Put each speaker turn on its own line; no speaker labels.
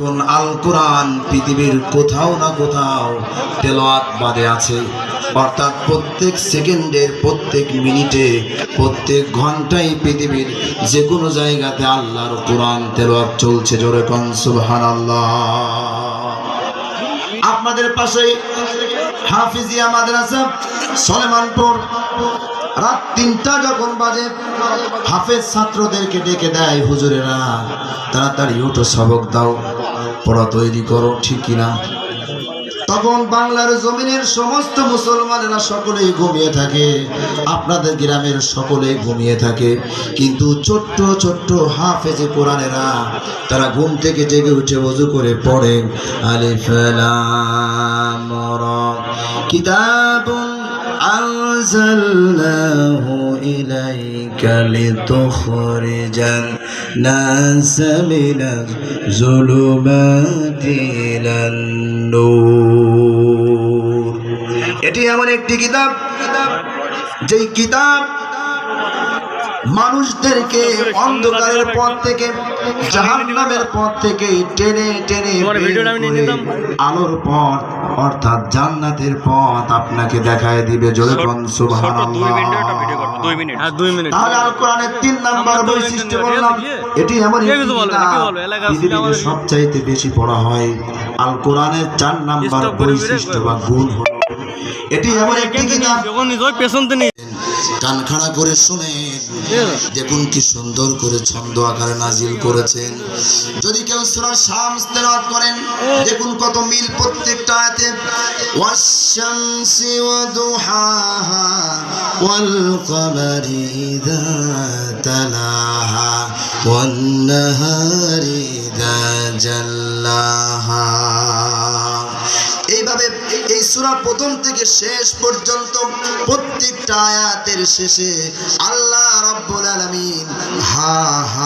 কোন আল কোরআন পৃথিবীর কোথাও না কোথাও তেলোয়াত বাদে আছে। অর্থাৎ প্রত্যেক সেকেন্ডের প্রত্যেক মিনিটে, প্রত্যেক ঘন্টায় পৃথিবীর যে কোনো জায়গাতে আল্লাহর কোরআন তেলাওয়াত চলছে। জোরে কন, সুবহানাল্লাহ। আপনাদের পাশে হাফিজিয়া মাদ্রাসা, সলেমানপুর। রাত তিনটা যখন বাজে, হাফেজ ছাত্রদেরকে ডেকে দেয়, হুজুরেরা, তাড়াতাড়ি উঠো, সবক দাও। পড়া তৈরি করো ঠিক কিনা তখন বাংলার জমিনের সমস্ত মুসলমানেরা সকলেই ঘুমিয়ে থাকে আপনাদের গ্রামের সকলেই ঘুমিয়ে থাকে কিন্তু ছোট্ট ছোট্ট হাফেজে কোরআনেরা তারা ঘুম থেকে জেগে উঠে ওযু করে পড়ে আলিফ লাম রা কিতাবুন أنزلناه إليك لتخرج الناس من الظلمات إلى النور এটি এমন একটি কিতাব যেই কিতাব মানুষদেরকে অন্ধকারের পথ থেকে জাহান্নামের পথ থেকে টেনে টেনে
তোমার
বের
ভিডিওটা আমি নিয়ে
করে
নিতাম।
আলোর পথ অর্থাৎ জান্নাতের পথ আপনাকে দেখায় দিবে। জোরে কোন
মিনিট। হ্যাঁ দুই মিনিট।
তাহলে আল কোরআনের তিন নাম্বার বৈশিষ্ট্য বললাম এটি এমন পৃথিবীতে সবচাইতে বেশি পড়া হয় আল কোরআনের চার নাম্বার বৈশিষ্ট্য বা গুণ হলো। এটি এমন একটি কিতাব কান খাড়া করে শুনে দেখুন কি সুন্দর করে ছন্দ আকারে নাজিল করেছেন। যদি কেউ সূরা শামস তেলাওয়াত করেন দেখুন কত মিল প্রত্যেকটা আয়াতে। ওয়াশ-শামসি ওয়া দুহাহা ওয়াল কমারি ইযা তালাহা ওয়ান নাহারি ইযা জাল্লাহা। সূরা প্রথম থেকে শেষ পর্যন্ত প্রত্যেকটা আয়াতের শেষে আল্লাহ রব্বুল আলমিন হা হা